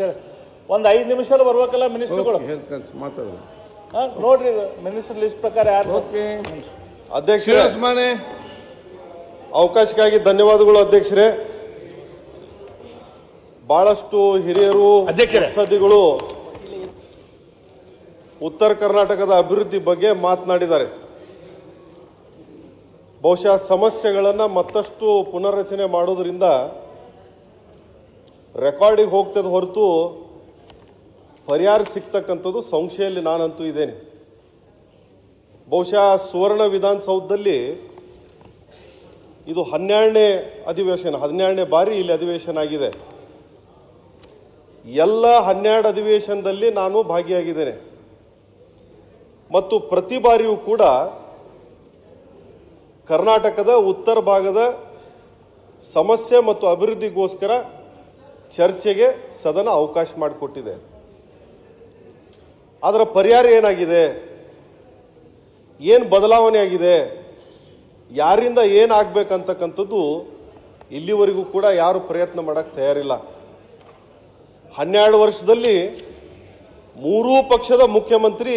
ಅಂತೇಳಿ ಒಂದು ಐದು ನಿಮಿಷ ಬರ್ಬೇಕಲ್ಲ ಮಿನಿಸ್ಟರ್ಗಳು? ಮಾತಾಡೋದು ನೋಡ್ರಿ ಮಿನಿಸ್ಟರ್ ಲಿಸ್ಟ್ ಪ್ರಕಾರ ಯಾರು ಓಕೆ. ಅಧ್ಯಕ್ಷರೇ ಅವಕಾಶಕ್ಕಾಗಿ ಧನ್ಯವಾದಗಳು ಅಧ್ಯಕ್ಷರೇ. ಬಹಳಷ್ಟು ಹಿರಿಯರು. ಸಂಸದಿಗಳು ಉತ್ತರ ಕರ್ನಾಟಕದ ಅಭಿವೃದ್ಧಿ ಬಗ್ಗೆ ಮಾತನಾಡಿದ್ದಾರೆ. ಬಹುಶಃ ಸಮಸ್ಯೆಗಳನ್ನು ಮತ್ತಷ್ಟು ಪುನರ್ರಚನೆ ಮಾಡೋದ್ರಿಂದ ರೆಕಾರ್ಡಿಗೆ ಹೋಗ್ತದ ಹೊರತು ಪರಿಹಾರ ಸಿಗ್ತಕ್ಕಂಥದ್ದು ಸಂಶಯಲ್ಲಿ ನಾನಂತೂ ಇದ್ದೇನೆ. ಬಹುಶಃ ಸುವರ್ಣ ವಿಧಾನಸೌಧದಲ್ಲಿ ಇದು ಹನ್ನೆರಡನೇ ಅಧಿವೇಶನ, ಹನ್ನೆರಡನೇ ಬಾರಿ ಇಲ್ಲಿ ಅಧಿವೇಶನ ಆಗಿದೆ. ಎಲ್ಲ ಹನ್ನೆರಡು ಅಧಿವೇಶನದಲ್ಲಿ ನಾನು ಭಾಗಿಯಾಗಿದ್ದೇನೆ. ಮತ್ತು ಪ್ರತಿ ಬಾರಿಯೂ ಕೂಡ ಕರ್ನಾಟಕದ ಉತ್ತರ ಭಾಗದ ಸಮಸ್ಯೆ ಮತ್ತು ಅಭಿವೃದ್ಧಿಗೋಸ್ಕರ ಚರ್ಚೆಗೆ ಸದನ ಅವಕಾಶ ಮಾಡಿಕೊಟ್ಟಿದೆ. ಅದರ ಪರಿಹಾರ ಏನಾಗಿದೆ? ಏನು ಬದಲಾವಣೆ ಆಗಿದೆ? ಯಾರಿಂದ ಏನಾಗಬೇಕಂತಕ್ಕಂಥದ್ದು ಇಲ್ಲಿವರೆಗೂ ಕೂಡ ಯಾರು ಪ್ರಯತ್ನ ಮಾಡೋಕ್ಕೆ ತಯಾರಿಲ್ಲ. ಹನ್ನೆರಡು ವರ್ಷದಲ್ಲಿ ಮೂರೂ ಪಕ್ಷದ ಮುಖ್ಯಮಂತ್ರಿ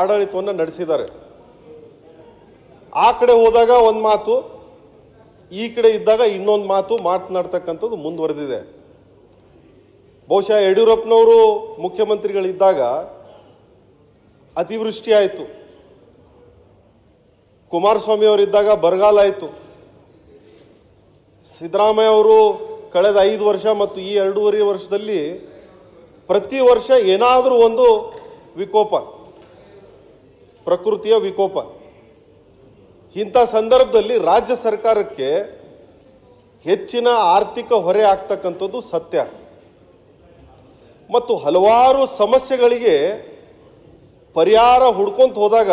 ಆಡಳಿತವನ್ನು ನಡೆಸಿದ್ದಾರೆ. ಆ ಕಡೆ ಹೋದಾಗ ಒಂದು ಮಾತು, ಈ ಕಡೆ ಇದ್ದಾಗ ಇನ್ನೊಂದು ಮಾತು ಮಾತನಾಡ್ತಕ್ಕಂಥದ್ದು ಮುಂದುವರೆದಿದೆ. ಬಹುಶಃ ಯಡಿಯೂರಪ್ಪನವರು ಮುಖ್ಯಮಂತ್ರಿಗಳಿದ್ದಾಗ ಅತಿವೃಷ್ಟಿ ಆಯಿತು. ಕುಮಾರಸ್ವಾಮಿ ಅವರಿದ್ದಾಗ ಬರಗಾಲ ಆಯಿತು. ಸಿದ್ದರಾಮಯ್ಯ ಅವರು ಕಳೆದ ಐದು ವರ್ಷ ಮತ್ತು ಈ ಎರಡೂವರೆ ವರ್ಷದಲ್ಲಿ ಪ್ರತಿ ವರ್ಷ ಏನಾದರೂ ಒಂದು ವಿಕೋಪ, ಪ್ರಕೃತಿಯ ವಿಕೋಪ. ಇಂಥ ಸಂದರ್ಭದಲ್ಲಿ ರಾಜ್ಯ ಸರ್ಕಾರಕ್ಕೆ ಹೆಚ್ಚಿನ ಆರ್ಥಿಕ ಹೊರೆ ಆಗ್ತಕ್ಕಂಥದ್ದು ಸತ್ಯ. ಮತ್ತು ಹಲವಾರು ಸಮಸ್ಯೆಗಳಿಗೆ ಪರಿಹಾರ ಹುಡ್ಕೊಂತ ಹೋದಾಗ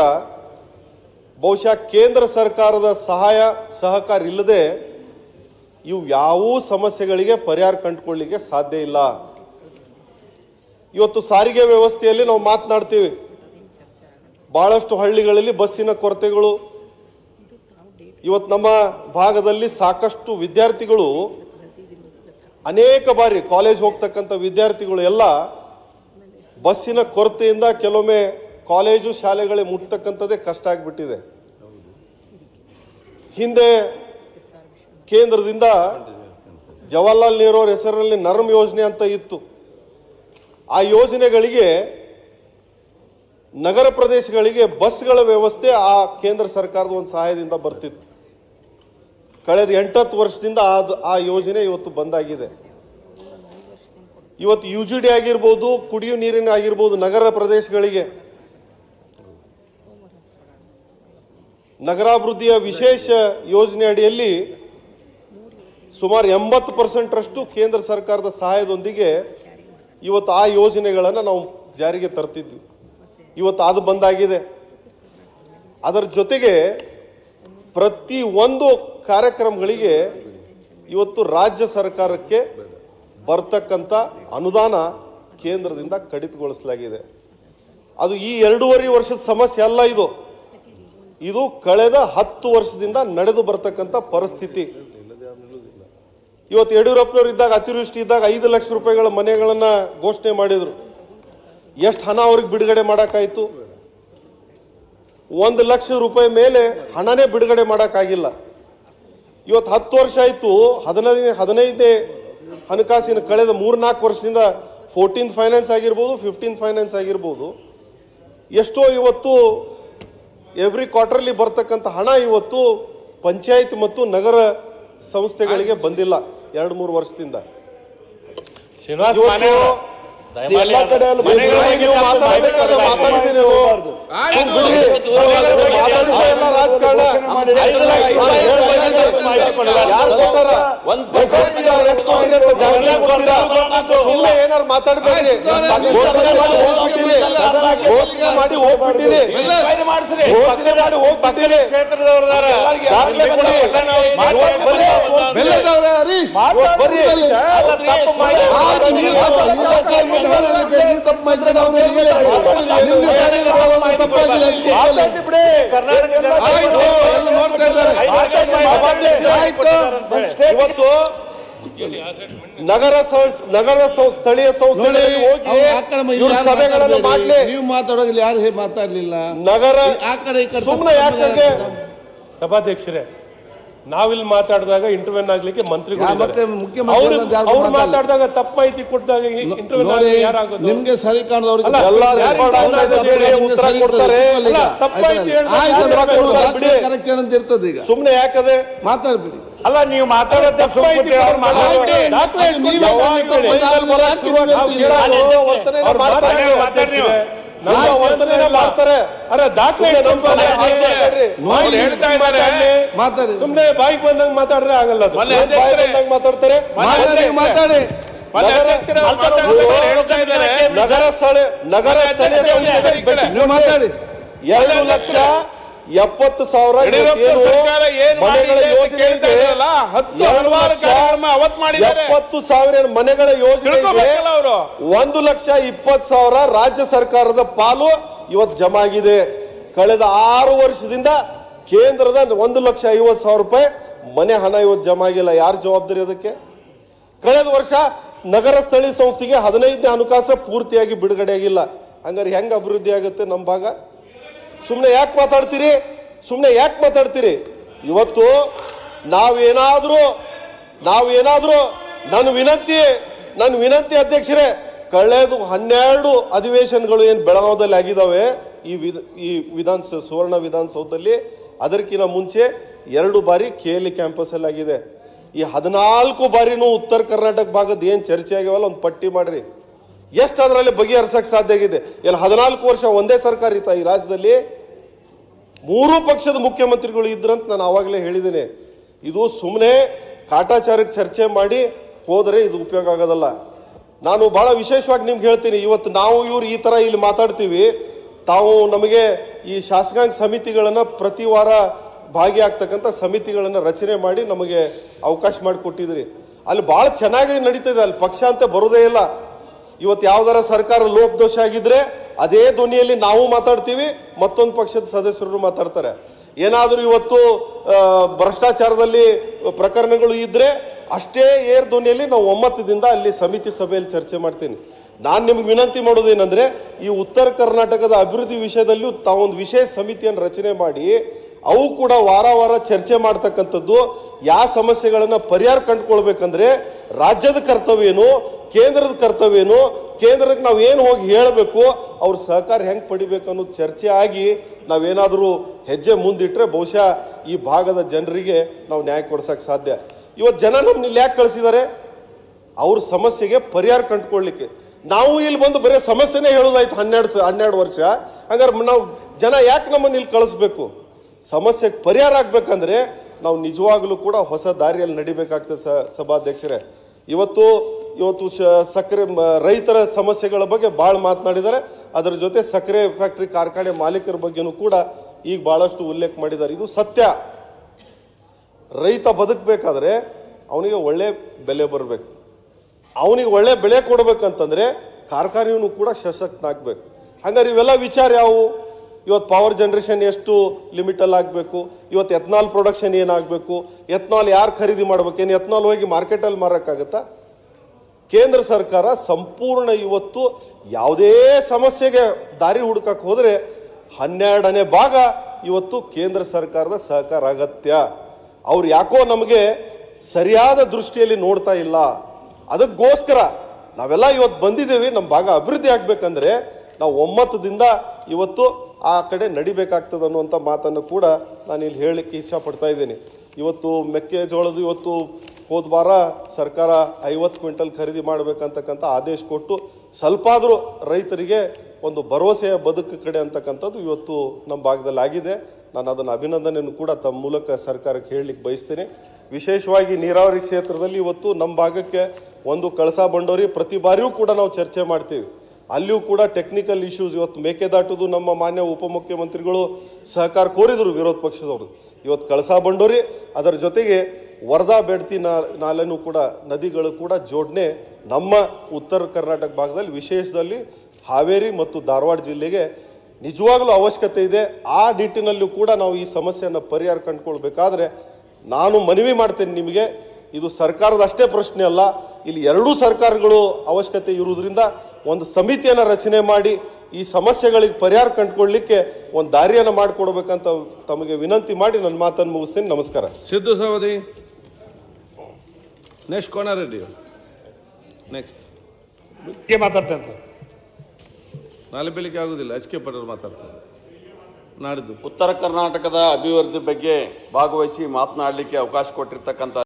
ಬಹುಶಃ ಕೇಂದ್ರ ಸರ್ಕಾರದ ಸಹಾಯ ಸಹಕಾರ ಇಲ್ಲದೆ ಇವು ಯಾವ ಸಮಸ್ಯೆಗಳಿಗೆ ಪರಿಹಾರ ಕಂಡುಕೊಳ್ಳಿಕ್ಕೆ ಸಾಧ್ಯ ಇಲ್ಲ. ಇವತ್ತು ಸಾರಿಗೆ ವ್ಯವಸ್ಥೆಯಲ್ಲಿ ನಾವು ಮಾತನಾಡ್ತೀವಿ. ಬಹಳಷ್ಟು ಹಳ್ಳಿಗಳಲ್ಲಿ ಬಸ್ಸಿನ ಕೊರತೆಗಳು. ಇವತ್ತು ನಮ್ಮ ಭಾಗದಲ್ಲಿ ಸಾಕಷ್ಟು ವಿದ್ಯಾರ್ಥಿಗಳು ಅನೇಕ ಬಾರಿ ಕಾಲೇಜ್ ಹೋಗ್ತಕ್ಕಂಥ ವಿದ್ಯಾರ್ಥಿಗಳು ಎಲ್ಲ ಬಸ್ಸಿನ ಕೊರತೆಯಿಂದ ಕೆಲವೊಮ್ಮೆ ಕಾಲೇಜು ಶಾಲೆಗಳಿಗೆ ಮುಟ್ತಕ್ಕಂಥದ್ದೇ ಕಷ್ಟ ಆಗಿಬಿಟ್ಟಿದೆ. ಹಿಂದೆ ಕೇಂದ್ರದಿಂದ ಜವಾಹರ್ಲಾಲ್ ನೆಹರು ಅವರ ಹೆಸರಿನಲ್ಲಿ ನರ್ಮ್ ಯೋಜನೆ ಅಂತ ಇತ್ತು. ಆ ಯೋಜನೆಗಳಿಗೆ ನಗರ ಪ್ರದೇಶಗಳಿಗೆ ಬಸ್ಗಳ ವ್ಯವಸ್ಥೆ ಆ ಕೇಂದ್ರ ಸರ್ಕಾರದ ಒಂದು ಸಹಾಯದಿಂದ ಬರ್ತಿತ್ತು. ಕಳೆದ ಎಂಟತ್ತು ವರ್ಷದಿಂದ ಅದು ಆ ಯೋಜನೆ ಇವತ್ತು ಬಂದಾಗಿದೆ. ಇವತ್ತು ಯು ಜಿ ಡಿ ಆಗಿರ್ಬೋದು ಕುಡಿಯುವ ನೀರಿನ ಆಗಿರ್ಬೋದು, ನಗರ ಪ್ರದೇಶಗಳಿಗೆ ನಗರಾಭಿವೃದ್ಧಿಯ ವಿಶೇಷ ಯೋಜನೆ ಅಡಿಯಲ್ಲಿ ಸುಮಾರು ಎಂಬತ್ತು ಪರ್ಸೆಂಟ್ರಷ್ಟು ಕೇಂದ್ರ ಸರ್ಕಾರದ ಸಹಾಯದೊಂದಿಗೆ ಇವತ್ತು ಆ ಯೋಜನೆಗಳನ್ನು ನಾವು ಜಾರಿಗೆ ತರ್ತಿದ್ವಿ. ಇವತ್ತು ಅದು ಬಂದಾಗಿದೆ. ಅದರ ಜೊತೆಗೆ ಪ್ರತಿ ಒಂದು ಕಾರ್ಯಕ್ರಮಗಳಿಗೆ ಇವತ್ತು ರಾಜ್ಯ ಸರ್ಕಾರಕ್ಕೆ ಬರ್ತಕ್ಕಂಥ ಅನುದಾನ ಕೇಂದ್ರದಿಂದ ಕಡಿತಗೊಳಿಸಲಾಗಿದೆ. ಅದು ಈ ಎರಡೂವರೆ ವರ್ಷದ ಸಮಸ್ಯೆ ಅಲ್ಲ ಇದು. ಇದು ಕಳೆದ ಹತ್ತು ವರ್ಷದಿಂದ ನಡೆದು ಬರ್ತಕ್ಕಂಥ ಪರಿಸ್ಥಿತಿ. ಇವತ್ತು ಯಡಿಯೂರಪ್ಪನವರು ಇದ್ದಾಗ, ಅತಿವೃಷ್ಟಿ ಇದ್ದಾಗ ಐದು ಲಕ್ಷ ರೂಪಾಯಿಗಳ ಮನೆಗಳನ್ನು ಘೋಷಣೆ ಮಾಡಿದ್ರು. ಎಷ್ಟು ಹಣ ಅವ್ರಿಗೆ ಬಿಡುಗಡೆ ಮಾಡೋಕ್ಕಾಯ್ತು? ಒಂದು ಲಕ್ಷ ರೂಪಾಯಿ ಮೇಲೆ ಹಣನೇ ಬಿಡುಗಡೆ ಮಾಡೋಕ್ಕಾಗಿಲ್ಲ. ಇವತ್ತು ಹತ್ತು ವರ್ಷ ಆಯಿತು ಹದಿನೈದು ಹದಿನೈದನೇ ಹಣಕಾಸಿನ ಕಳೆದ ಮೂರ್ನಾಲ್ಕು ವರ್ಷದಿಂದ ಫೋರ್ಟೀನ್ ಫೈನಾನ್ಸ್ ಆಗಿರ್ಬೋದು ಫಿಫ್ಟೀನ್ ಫೈನಾನ್ಸ್ ಆಗಿರ್ಬೋದು. ಎಷ್ಟೋ ಇವತ್ತು ಎವ್ರಿ ಕ್ವಾರ್ಟರ್ಲಿ ಬರ್ತಕ್ಕಂಥ ಹಣ ಇವತ್ತು ಪಂಚಾಯತ್ ಮತ್ತು ನಗರ ಸಂಸ್ಥೆಗಳಿಗೆ ಬಂದಿಲ್ಲ ಎರಡು ಮೂರು ವರ್ಷದಿಂದ. ಎಲ್ಲ ಕಡೆ ನೀವು ಮಾತಾಡ್ಬೇಕಾದ್ರೆ ಮಾತಾಡಿದ್ದೀರಿ ನೀವು. ಮಾತಾಡಿದ್ರೆ ಎಲ್ಲ ರಾಜಕಾರಣ ಲಕ್ಷ ರೂಪಾಯಿ ಮಾಹಿತಿ ಕೊಡಲ್ಲ. ಯಾರು ಕೊಟ್ಟಾರ? ಗೊತ್ತಿಲ್ಲ, ಎಷ್ಟು ಕೊಟ್ಟಿರಿ ಅಂತ ದಾಖಲೆ ಕೊಟ್ಟಿಲ್ಲ. ಸುಮ್ನೆ ಏನಾರು ಮಾತಾಡ್ಬೇಡಿ. ಘೋಷಣೆ ಮಾಡಿ ಹೋಗ್ಬಿಟ್ಟಿರಿ. ಘೋಷಣೆ ಮಾಡಿ ಹೋಗ್ಬಿಟ್ಟಿರಿ. ಕ್ಷೇತ್ರದವ್ರದಾರ. ಬರ್ರಿ. ಇವತ್ತು ನಗರ ನಗರ ಸ್ಥಳೀಯ ಸಂಸ್ಥೆಗಳಲ್ಲಿ ಹೋಗಿ ಸಭೆಗಳನ್ನು ಮಾಡಲಿ ನೀವು ಮಾತಾಡೋದಿಲ್ಲ ಯಾರು ಮಾತಾಡ್ಲಿಲ್ಲ ನಗರ ಆ ಕಡೆ ಸುಮ್ನೆ ಯಾಕೆ? ಸಭಾಧ್ಯಕ್ಷರೇ ನಾವಿಲ್ಲಿ ಮಾತಾಡಿದಾಗ ಇಂಟರ್ವ್ಯೂನ್ ಆಗ್ಲಿಕ್ಕೆ ಮಂತ್ರಿಗಳು. ಮಾತಾಡಿದಾಗ ತಪ್ಪ ಮಾಹಿತಿ ಕೊಟ್ಟಾಗ ಇಂಟರ್ವ್ಯೂ ಯಾರಾಗೋದು ನಿಮ್ಗೆ ಸರಿ ಕಾಣದವ್ರಿಗೆ ಈಗ. ಸುಮ್ನೆ ಯಾಕದೆ? ಮಾತಾಡ್ಬಿಡಿ. ಅಲ್ಲ ನೀವು ಮಾತಾಡೋದು ಮಾಡ್ತಾರೆ. ಅರೆ ದಾಖಲೆ. ಹೇಳ್ತಾ ಇದ್ದಾರೆ. ಮಾತಾಡಿ. ಸುಮ್ನೆ ಬಾಯಿಗೆ ಬಂದಂಗ್ ಮಾತಾಡಿದ್ರೆ ಆಗಲ್ಲ ಅದು. ಮೊನ್ನೆ ಏನ್ ಬಾಯಿ ಮಾತಾಡ್ತಾರೆ ಮಾತಾಡಿ. ನಗರ- ಸ್ಥಳ ನಗರ ಸ್ಥಳೀಯ ಸಂಸ್ಥೆಗಳಿಗೆ ಮಾತಾಡಿ. ಎರಡು ಲಕ್ಷ ಎಪ್ಪತ್ತು ಸಾವಿರ. ಎಪ್ಪತ್ತು ಸಾವಿರ ಮನೆಗಳ ಯೋಜನೆ ಒಂದು ಲಕ್ಷ ಇಪ್ಪತ್ತು ಸಾವಿರ ರಾಜ್ಯ ಸರ್ಕಾರದ ಪಾಲು ಇವತ್ತು ಜಮಾ ಆಗಿದೆ. ಕಳೆದ ಆರು ವರ್ಷದಿಂದ ಕೇಂದ್ರದ ಒಂದು ಲಕ್ಷ ಐವತ್ತು ಸಾವಿರ ರೂಪಾಯಿ ಮನೆ ಹಣ ಇವತ್ತು ಜಮಾ ಆಗಿಲ್ಲ. ಯಾರು ಜವಾಬ್ದಾರಿ ಅದಕ್ಕೆ? ಕಳೆದ ವರ್ಷ ನಗರ ಸ್ಥಳೀಯ ಸಂಸ್ಥೆಗೆ ಹದಿನೈದನೇ ಹಣಕಾಸು ಪೂರ್ತಿಯಾಗಿ ಬಿಡುಗಡೆ ಆಗಿಲ್ಲ ಹಂಗಾರೆ ಹೆಂಗ್ ಅಭಿವೃದ್ಧಿ ಆಗುತ್ತೆ ನಮ್ಮ ಭಾಗ? ಸುಮ್ಮನೆ ಯಾಕೆ ಮಾತಾಡ್ತೀರಿ? ಸುಮ್ಮನೆ ಯಾಕೆ ಮಾತಾಡ್ತೀರಿ? ಇವತ್ತು ನಾವೇನಾದರೂ ನಾವೇನಾದರೂ ನನ್ನ ವಿನಂತಿ ನನ್ನ ವಿನಂತಿ ಅಧ್ಯಕ್ಷರೇ, ಕಳೆದು ಹನ್ನೆರಡು ಅಧಿವೇಶನಗಳು ಏನು ಬೆಳಗಾವದಲ್ಲಿ ಆಗಿದಾವೆ, ಈ ವಿಧ, ಈ ವಿಧಾನಸೌ, ಸುವರ್ಣ ವಿಧಾನಸೌಧದಲ್ಲಿ ಅದಕ್ಕಿಂತ ಮುಂಚೆ ಎರಡು ಬಾರಿ ಕೆ ಎಲ್ ಕ್ಯಾಂಪಸ್ ಅಲ್ಲಿ ಆಗಿದೆ. ಈ ಹದಿನಾಲ್ಕು ಬಾರಿನೂ ಉತ್ತರ ಕರ್ನಾಟಕ ಭಾಗದ ಏನು ಚರ್ಚೆ ಆಗ್ಯಾವಲ್ಲ, ಒಂದು ಪಟ್ಟಿ ಮಾಡ್ರಿ. ಎಷ್ಟು ಅದರಲ್ಲಿ ಬಗೆಹರಿಸಕ್ಕೆ ಸಾಧ್ಯ ಆಗಿದೆ? ಎಲ್ಲಿ ಹದಿನಾಲ್ಕು ವರ್ಷ ಒಂದೇ ಸರ್ಕಾರ ಇತ್ತ ಈ ರಾಜ್ಯದಲ್ಲಿ ಮೂರು ಪಕ್ಷದ ಮುಖ್ಯಮಂತ್ರಿಗಳು ಇದ್ರಂತ ನಾನು ಆವಾಗಲೇ ಹೇಳಿದ್ದೇನೆ. ಇದು ಸುಮ್ಮನೆ ಕಾಟಾಚಾರಕ್ಕೆ ಚರ್ಚೆ ಮಾಡಿ ಹೋದರೆ ಇದು ಉಪಯೋಗ ಆಗೋದಲ್ಲ. ನಾನು ಬಹಳ ವಿಶೇಷವಾಗಿ ನಿಮ್ಗೆ ಹೇಳ್ತೀನಿ, ಇವತ್ತು ನಾವು ಇವ್ರು ಈ ಥರ ಇಲ್ಲಿ ಮಾತಾಡ್ತೀವಿ. ತಾವು ನಮಗೆ ಈ ಶಾಸಕಾಂಗ ಸಮಿತಿಗಳನ್ನು ಪ್ರತಿ ವಾರ ಭಾಗಿಯಾಗ್ತಕ್ಕಂಥ ಸಮಿತಿಗಳನ್ನು ರಚನೆ ಮಾಡಿ ನಮಗೆ ಅವಕಾಶ ಮಾಡಿಕೊಟ್ಟಿದ್ರಿ ಅಲ್ಲಿ ಭಾಳ ಚೆನ್ನಾಗಿ ನಡೀತಿದೆ, ಅಲ್ಲಿ ಪಕ್ಷ ಅಂತ ಬರೋದೇ ಇಲ್ಲ. ಇವತ್ತು ಯಾವ್ದಾರ ಸರ್ಕಾರ ಲೋಪದೋಷ ಆಗಿದ್ರೆ ಅದೇ ಧ್ವನಿಯಲ್ಲಿ ನಾವು ಮಾತಾಡ್ತೀವಿ, ಮತ್ತೊಂದು ಪಕ್ಷದ ಸದಸ್ಯರು ಮಾತಾಡ್ತಾರೆ. ಏನಾದರೂ ಇವತ್ತು ಭ್ರಷ್ಟಾಚಾರದಲ್ಲಿ ಪ್ರಕರಣಗಳು ಇದ್ರೆ ಅಷ್ಟೇ ಏರ್ ಧ್ವನಿಯಲ್ಲಿ ನಾವು ಒಮ್ಮತದಿಂದ ಅಲ್ಲಿ ಸಮಿತಿ ಸಭೆಯಲ್ಲಿ ಚರ್ಚೆ ಮಾಡ್ತೀನಿ. ನಾನು ನಿಮ್ಗೆ ವಿನಂತಿ ಮಾಡೋದೇನೆಂದರೆ, ಈ ಉತ್ತರ ಕರ್ನಾಟಕದ ಅಭಿವೃದ್ಧಿ ವಿಷಯದಲ್ಲೂ ತಾವೊಂದು ವಿಶೇಷ ಸಮಿತಿಯನ್ನು ರಚನೆ ಮಾಡಿ ಅವು ಕೂಡ ವಾರ ವಾರ ಚರ್ಚೆ ಮಾಡ್ತಕ್ಕಂಥದ್ದು ಯಾವ ಸಮಸ್ಯೆಗಳನ್ನು ಪರಿಹಾರ ಕಂಡುಕೊಳ್ಬೇಕಂದ್ರೆ ರಾಜ್ಯದ ಕರ್ತವ್ಯ ಏನು, ಕೇಂದ್ರದ ಕರ್ತವ್ಯ ಏನು, ಕೇಂದ್ರಕ್ಕೆ ನಾವು ಏನು ಹೋಗಿ ಹೇಳಬೇಕು, ಅವ್ರ ಸಹಕಾರ ಹೆಂಗೆ ಪಡಿಬೇಕು ಅನ್ನೋದು ಚರ್ಚೆ ಆಗಿ ನಾವೇನಾದರೂ ಹೆಜ್ಜೆ ಮುಂದಿಟ್ಟರೆ ಬಹುಶಃ ಈ ಭಾಗದ ಜನರಿಗೆ ನಾವು ನ್ಯಾಯ ಕೊಡ್ಸಕ್ ಸಾಧ್ಯ. ಇವತ್ತು ಜನ ನಮ್ಮನ್ನ ಇಲ್ಲಿ ಯಾಕೆ ಕಳಿಸಿದ್ದಾರೆ ಅವ್ರ ಸಮಸ್ಯೆಗೆ ಪರಿಹಾರ ಕಂಡುಕೊಳ್ಳಿಕ್ಕೆ ನಾವು ಇಲ್ಲಿ ಬಂದು ಬರೀ ಸಮಸ್ಯೆನೇ ಹೇಳೋದಾಯ್ತು ಹನ್ನೆರಡು ಹನ್ನೆರಡು ವರ್ಷ. ಹಂಗಾರೆ ನಾವು ಜನ ಯಾಕೆ ನಮ್ಮನ್ನು ಇಲ್ಲಿ ಕಳಿಸ್ಬೇಕು? ಸಮಸ್ಯೆಗೆ ಪರಿಹಾರ ಆಗ್ಬೇಕಂದ್ರೆ ನಾವು ನಿಜವಾಗ್ಲೂ ಕೂಡ ಹೊಸ ದಾರಿಯಲ್ಲಿ ನಡಿಬೇಕಾಗ್ತದೆ ಸಭಾಧ್ಯಕ್ಷರೇ. ಇವತ್ತು ಇವತ್ತು ಸಕ್ಕರೆ ರೈತರ ಸಮಸ್ಯೆಗಳ ಬಗ್ಗೆ ಭಾಳ ಮಾತನಾಡಿದ್ದಾರೆ. ಅದರ ಜೊತೆ ಸಕ್ಕರೆ ಫ್ಯಾಕ್ಟ್ರಿ ಕಾರ್ಖಾನೆ ಮಾಲೀಕರ ಬಗ್ಗೆನೂ ಕೂಡ ಈಗ ಬಹಳಷ್ಟು ಉಲ್ಲೇಖ ಮಾಡಿದ್ದಾರೆ. ಇದು ಸತ್ಯ. ರೈತ ಬದುಕಬೇಕಾದ್ರೆ ಅವನಿಗೆ ಒಳ್ಳೆ ಬೆಲೆ ಬರಬೇಕು. ಅವನಿಗೆ ಒಳ್ಳೆ ಬೆಳೆ ಕೊಡಬೇಕಂತಂದ್ರೆ ಕಾರ್ಖಾನೆಯೂ ಕೂಡ ಸಶಕ್ತನಾಗಬೇಕು. ಹಂಗಾರೆ ಇವೆಲ್ಲ ವಿಚಾರ ಯಾವುವು ಇವತ್ತು ಪವರ್ ಜನ್ರೇಷನ್ ಎಷ್ಟು ಲಿಮಿಟಲ್ಲಿ ಆಗಬೇಕು? ಇವತ್ತು ಎಥನಾಲ್ ಪ್ರೊಡಕ್ಷನ್ ಏನಾಗಬೇಕು? ಎಥನಾಲ್ ಯಾರು ಖರೀದಿ ಮಾಡ್ಬೇಕು? ಏನು ಎಥನಾಲ್ ಹೋಗಿ ಮಾರ್ಕೆಟಲ್ಲಿ ಮಾರೋಕ್ಕಾಗತ್ತಾ? ಕೇಂದ್ರ ಸರ್ಕಾರ ಸಂಪೂರ್ಣ ಇವತ್ತು ಯಾವುದೇ ಸಮಸ್ಯೆಗೆ ದಾರಿ ಹುಡುಕಕ್ಕೆ ಹೋದರೆ ಹನ್ನೆರಡನೇ ಭಾಗ ಇವತ್ತು ಕೇಂದ್ರ ಸರ್ಕಾರದ ಸಹಕಾರ ಅಗತ್ಯ. ಅವ್ರು ಯಾಕೋ ನಮಗೆ ಸರಿಯಾದ ದೃಷ್ಟಿಯಲ್ಲಿ ನೋಡ್ತಾ ಇಲ್ಲ. ಅದಕ್ಕೋಸ್ಕರ ನಾವೆಲ್ಲ ಇವತ್ತು ಬಂದಿದ್ದೀವಿ. ನಮ್ಮ ಭಾಗ ಅಭಿವೃದ್ಧಿ ಆಗಬೇಕಂದ್ರೆ ನಾವು ಒಮ್ಮತದಿಂದ ಇವತ್ತು ಆ ಕಡೆ ನಡಿಬೇಕಾಗ್ತದೆ ಅನ್ನುವಂಥ ಮಾತನ್ನು ಕೂಡ ನಾನು ಇಲ್ಲಿ ಹೇಳಲಿಕ್ಕೆ ಇಷ್ಟಪಡ್ತಾ ಇದ್ದೀನಿ. ಇವತ್ತು ಮೆಕ್ಕೆಜೋಳದ ಇವತ್ತು ಹೋದ ವಾರ ಸರ್ಕಾರ ಐವತ್ತು ಕ್ವಿಂಟಲ್ ಖರೀದಿ ಮಾಡಬೇಕಂತಕ್ಕಂಥ ಆದೇಶ ಕೊಟ್ಟು ಸ್ವಲ್ಪಾದರೂ ರೈತರಿಗೆ ಒಂದು ಭರವಸೆಯ ಬದುಕು ಕಡೆ ಅಂತಕ್ಕಂಥದ್ದು ಇವತ್ತು ನಮ್ಮ ಭಾಗದಲ್ಲಿ ಆಗಿದೆ. ನಾನು ಅದನ್ನು ಅಭಿನಂದನೆಯನ್ನು ಕೂಡ ತಮ್ಮ ಮೂಲಕ ಸರ್ಕಾರಕ್ಕೆ ಹೇಳಲಿಕ್ಕೆ ಬಯಸ್ತೇನೆ. ವಿಶೇಷವಾಗಿ ನೀರಾವರಿ ಕ್ಷೇತ್ರದಲ್ಲಿ ಇವತ್ತು ನಮ್ಮ ಭಾಗಕ್ಕೆ ಒಂದು ಕಳಸ ಬಂಡೋರಿ ಪ್ರತಿ ಬಾರಿಯೂ ಕೂಡ ನಾವು ಚರ್ಚೆ ಮಾಡ್ತೀವಿ. ಅಲ್ಲಿಯೂ ಕೂಡ ಟೆಕ್ನಿಕಲ್ ಇಶ್ಯೂಸ್ ಇವತ್ತು ಮೇಕೆದಾಟುದು ನಮ್ಮ ಮಾನ್ಯ ಉಪಮುಖ್ಯಮಂತ್ರಿಗಳು ಸಹಕಾರ ಕೋರಿದರು ವಿರೋಧ ಪಕ್ಷದವರು. ಇವತ್ತು ಕಳಸಾ ಬಂಡೋರಿ, ಅದರ ಜೊತೆಗೆ ವರ್ಧಾ ಬೆಡ್ತಿ ನಾಲೆನೂ ಕೂಡ ನದಿಗಳು ಕೂಡ ಜೋಡಣೆ ನಮ್ಮ ಉತ್ತರ ಕರ್ನಾಟಕ ಭಾಗದಲ್ಲಿ, ವಿಶೇಷದಲ್ಲಿ ಹಾವೇರಿ ಮತ್ತು ಧಾರವಾಡ ಜಿಲ್ಲೆಗೆ ನಿಜವಾಗ್ಲೂ ಅವಶ್ಯಕತೆ ಇದೆ. ಆ ನಿಟ್ಟಿನಲ್ಲೂ ಕೂಡ ನಾವು ಈ ಸಮಸ್ಯೆಯನ್ನು ಪರಿಹಾರ ಕಂಡುಕೊಳ್ಬೇಕಾದ್ರೆ ನಾನು ಮನವಿ ಮಾಡ್ತೇನೆ ನಿಮಗೆ. ಇದು ಸರ್ಕಾರದ ಅಷ್ಟೇ ಪ್ರಶ್ನೆ ಅಲ್ಲ. ಇಲ್ಲಿ ಎರಡೂ ಸರ್ಕಾರಗಳು ಅವಶ್ಯಕತೆ ಇರುವುದರಿಂದ ಒಂದು ಸಮಿತಿಯನ್ನು ರಚನೆ ಮಾಡಿ ಈ ಸಮಸ್ಯೆಗಳಿಗೆ ಪರಿಹಾರ ಕಂಡುಕೊಳ್ಳಿಕ್ಕೆ ಒಂದು ದಾರಿಯನ್ನು ಮಾಡಿಕೊಡ್ಬೇಕಂತ ತಮಗೆ ವಿನಂತಿ ಮಾಡಿ ನನ್ನ ಮಾತನ್ನು ಮುಗಿಸ್ತೀನಿ. ನಮಸ್ಕಾರ. Siddu Savadi. Next Konareddy next. ಮಾತಾಡ್ತೇನೆ ಸರ್ ನಾಳೆ ಬೆಳಿಗ್ಗೆ ಆಗುದಿಲ್ಲ. ಎಚ್ ಕೆ ಪಟೇಲ್ ಮಾತಾಡ್ತಾರೆ. ನಾಡಿದ್ದು. ಉತ್ತರ ಕರ್ನಾಟಕದ ಅಭಿವೃದ್ಧಿ ಬಗ್ಗೆ ಭಾಗವಹಿಸಿ ಮಾತನಾಡಲಿಕ್ಕೆ ಅವಕಾಶ ಕೊಟ್ಟಿರ್ತಕ್ಕಂಥ